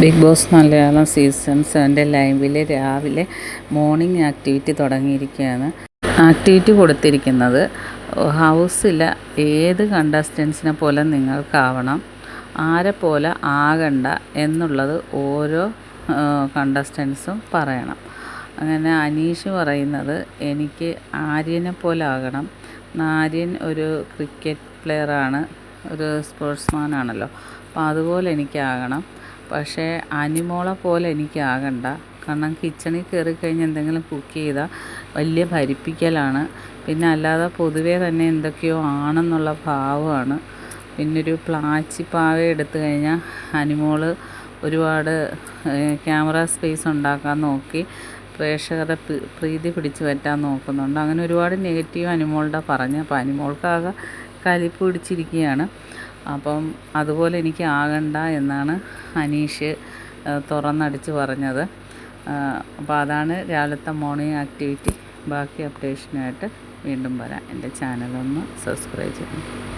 Big Boss Malayalam season സെവന്റെ ലൈവിൽ രാവിലെ മോർണിംഗ് ആക്ടിവിറ്റി തുടങ്ങിയിരിക്കുകയാണ്. ആക്ടിവിറ്റി കൊടുത്തിരിക്കുന്നത് ഹൗസിലെ ഏത് കണ്ടസ്റ്റൻസിനെ പോലെ നിങ്ങൾക്കാവണം ആരെ പോലെ ആകണ്ട എന്നുള്ളത് ഓരോ കണ്ടസ്റ്റൻസും പറയണം. അങ്ങനെ അനീഷ് പറയുന്നത് എനിക്ക് ആര്യനെ പോലെ ആകണം. നാര്യൻ ഒരു ക്രിക്കറ്റ് പ്ലെയറാണ് ഒരു സ്പോർട്സ്മാനാണല്ലോ. അപ്പോൾ അതുപോലെ എനിക്കാകണം. പക്ഷേ അനിമോളെ പോലെ എനിക്കാകണ്ട. കാരണം കിച്ചണിൽ കയറി കഴിഞ്ഞ് എന്തെങ്കിലും കുക്ക് ചെയ്താൽ വലിയ ഭരിപ്പിക്കലാണ്. പിന്നെ അല്ലാതെ പൊതുവേ തന്നെ എന്തൊക്കെയോ ആണെന്നുള്ള ഭാവമാണ്. പിന്നെ ഒരു പ്ലാച്ചിപ്പാവ എടുത്തു കഴിഞ്ഞാൽ അനിമോൾ ഒരുപാട് ക്യാമറ സ്പേസ് ഉണ്ടാക്കാൻ നോക്കി പ്രേക്ഷകരെ പ്രീതി പിടിച്ചു പറ്റാൻ നോക്കുന്നുണ്ട്. അങ്ങനെ ഒരുപാട് നെഗറ്റീവ് അനിമോളുടെ പറഞ്ഞു അപ്പോൾ അനിമോൾക്കാകെ കലിപ്പ് പിടിച്ചിരിക്കുകയാണ്. അപ്പം അതുപോലെ എനിക്ക് ആകണ്ട എന്നാണ് അനീഷ് തുറന്നടിച്ച് പറഞ്ഞത്. അപ്പോൾ അതാണ് രാവിലത്തെ മോർണിംഗ് ആക്ടിവിറ്റി ബാക്കി അപ്ഡേഷനായിട്ട് വീണ്ടും വരാം. എന്റെ ചാനലൊന്ന് സബ്സ്ക്രൈബ് ചെയ്യണം.